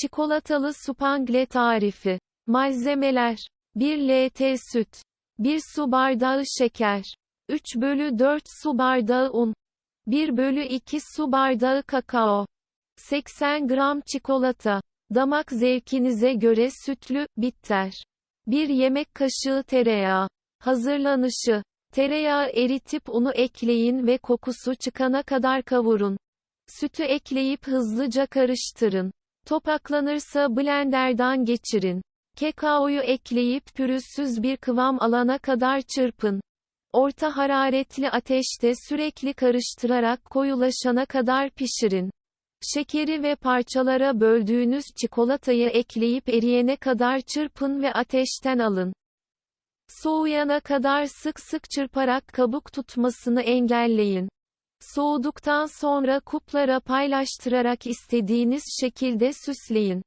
Çikolatalı supangle tarifi. Malzemeler. 1 LT süt. 1 su bardağı şeker. 3 bölü 4 su bardağı un. 1 bölü 2 su bardağı kakao. 80 gram çikolata. Damak zevkinize göre sütlü, bitter. 1 yemek kaşığı tereyağı. Hazırlanışı. Tereyağı eritip unu ekleyin ve kokusu çıkana kadar kavurun. Sütü ekleyip hızlıca karıştırın. Topaklanırsa blenderdan geçirin. Kakaoyu ekleyip pürüzsüz bir kıvam alana kadar çırpın. Orta hararetli ateşte sürekli karıştırarak koyulaşana kadar pişirin. Şekeri ve parçalara böldüğünüz çikolatayı ekleyip eriyene kadar çırpın ve ateşten alın. Soğuyana kadar sık sık çırparak kabuk tutmasını engelleyin. Soğuduktan sonra kuplara paylaştırarak istediğiniz şekilde süsleyin.